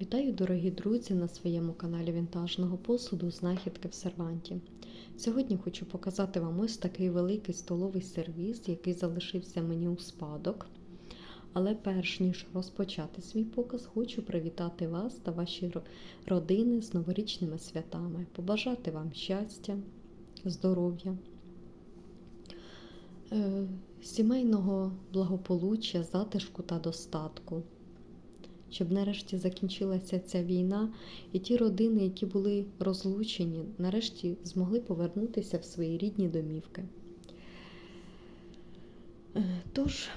Вітаю, дорогі друзі, на своєму каналі вінтажного посуду Знахідки в серванті. Сьогодні хочу показати вам ось такий великий столовий сервіс, який залишився мені у спадок. Але перш ніж розпочати свій показ, хочу привітати вас та ваші родини з новорічними святами, побажати вам щастя, здоров'я, е, сімейного благополуччя, затишку та достатку щоб нарешті закінчилася ця війна, і ті родини, які були розлучені, нарешті змогли повернутися в свої рідні домівки. Е, Тож,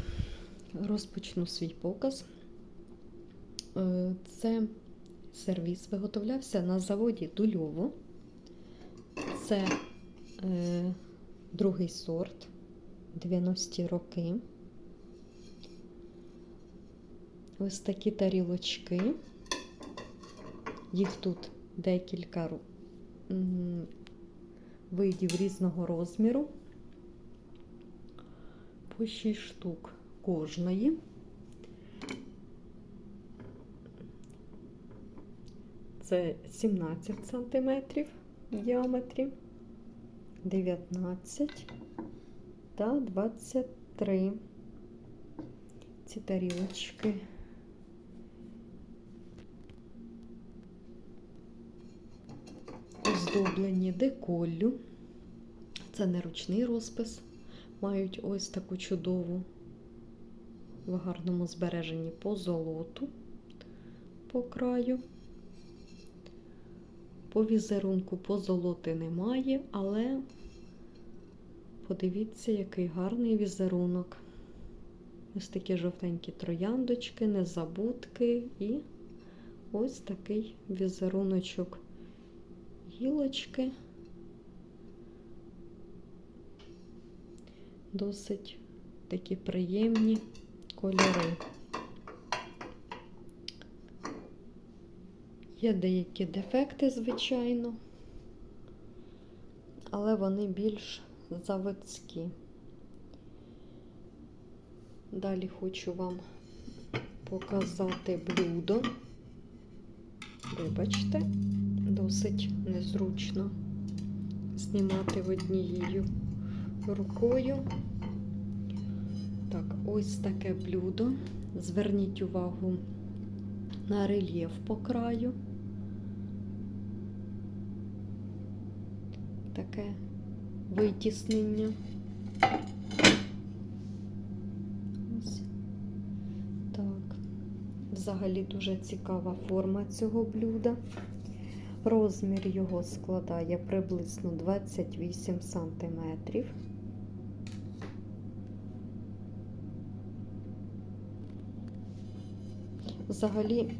розпочну свій показ. Е, Це сервіс виготовлявся на заводі Дульово. Це е, другий сорт 90-ті роки. Ось такі тарілочки. Їх тут декілька видів різного розміру. По 6 штук кожної. Це 17 сантиметрів в діаметрі, 19 та 23. Ці тарілочки оздоблені деколлю. Це не ручний розпис. Мають ось таку чудову в гарному збереженні по золоту по краю. По візерунку позолоти немає, але подивіться, який гарний візерунок. Ось такі жовтенькі трояндочки, незабудки і ось такий візеруночок гілочки. Досить такі приємні кольори. Є деякі дефекти, звичайно, але вони більш заводські. Далі хочу вам показати блюдо. Вибачте, досить незручно знімати в однією рукою. Так, ось таке блюдо. Зверніть увагу на рельєф по краю. Таке витіснення. Ось так. Взагалі дуже цікава форма цього блюда. Розмір його складає приблизно 28 сантиметрів. Взагалі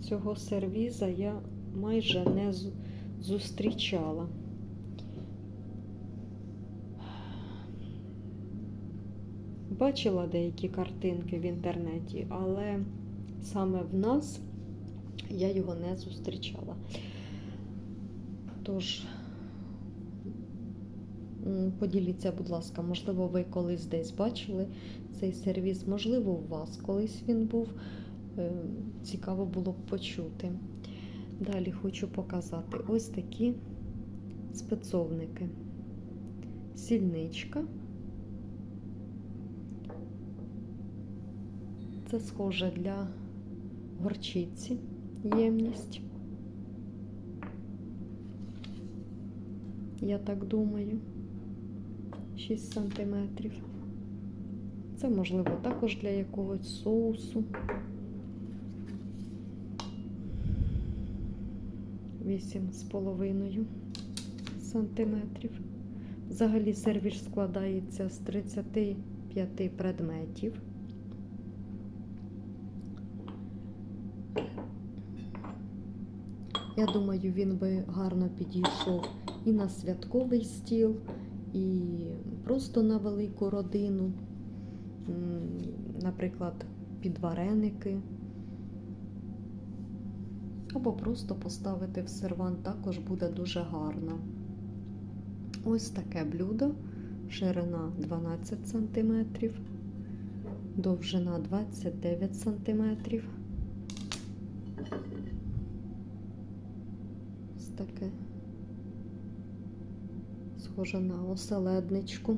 цього сервіза я майже не зустрічала. Бачила деякі картинки в інтернеті, але саме в нас я його не зустрічала. Тож, поділіться, будь ласка, можливо, ви колись десь бачили цей сервіс, можливо, у вас колись він був. Е, Цікаво було б почути. Далі хочу показати ось такі спецовники. Сільничка. Це схоже для горчиці ємність. Я так думаю. 6 сантиметрів. Це можливо також для якогось соусу. 8 з половиною сантиметрів. Взагалі сервіс складається з 35 предметів. Я думаю, він би гарно підійшов і на святковий стіл, і просто на велику родину, наприклад, під вареники. Або просто поставити в сервант також буде дуже гарно. Ось таке блюдо, ширина 12 см, довжина 29 см. Ось таке. Схоже на оселедничку.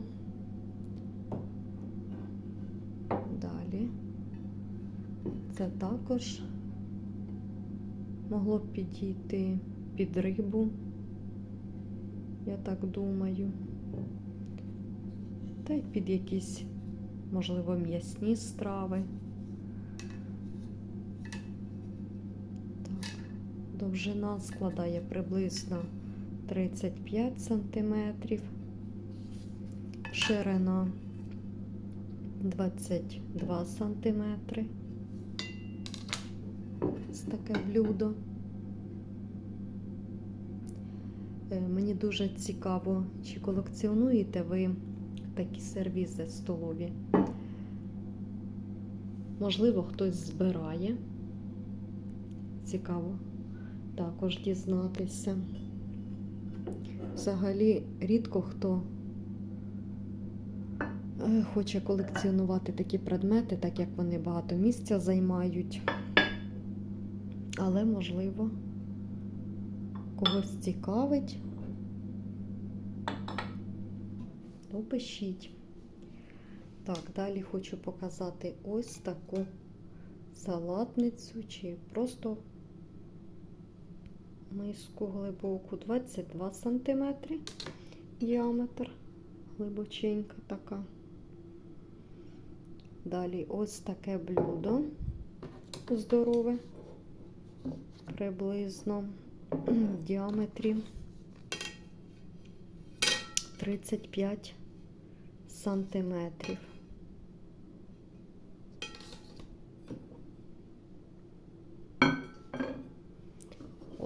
Далі. Це також могло б підійти під рибу, я так думаю. Та й під якісь, можливо, м'ясні страви. Так, довжина складає приблизно 35 сантиметрів, ширина 22 сантиметри. Ось таке блюдо. Е, Мені дуже цікаво, чи колекціонуєте ви такі сервізи столові. Можливо, хтось збирає. Цікаво також дізнатися. Взагалі, рідко хто е, хоче колекціонувати такі предмети, так як вони багато місця займають. Але, можливо, когось цікавить, то пишіть. Так, далі хочу показати ось таку салатницю чи просто миску глибоку 22 см діаметр, глибоченька така. Далі ось таке блюдо здорове, приблизно в діаметрі 35 сантиметрів.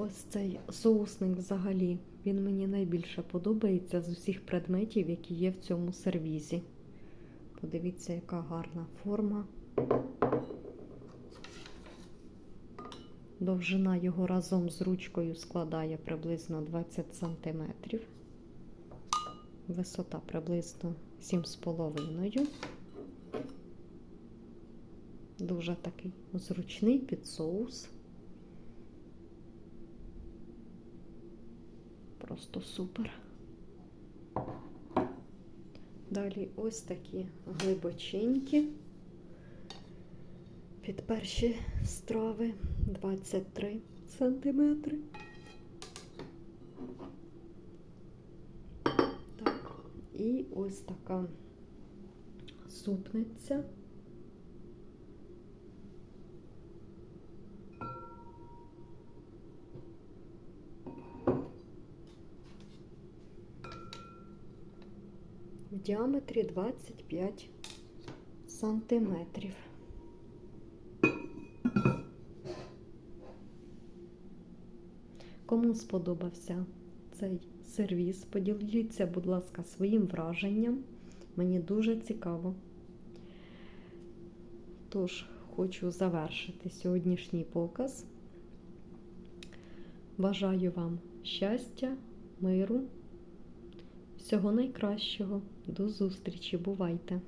Ось цей соусник взагалі, він мені найбільше подобається з усіх предметів, які є в цьому сервізі. Подивіться, яка гарна форма. Довжина його разом з ручкою складає приблизно 20 см. Висота приблизно 7,5. Дуже такий зручний під соус. Просто супер. Далі ось такі глибоченькі. Під перші страви 23 сантиметри. І ось така супниця. В діаметрі 25 сантиметрів. Кому сподобався цей сервіс, поділіться, будь ласка, своїм враженням. Мені дуже цікаво. Тож, хочу завершити сьогоднішній показ. Бажаю вам щастя, миру, всього найкращого. До зустрічі! Бувайте!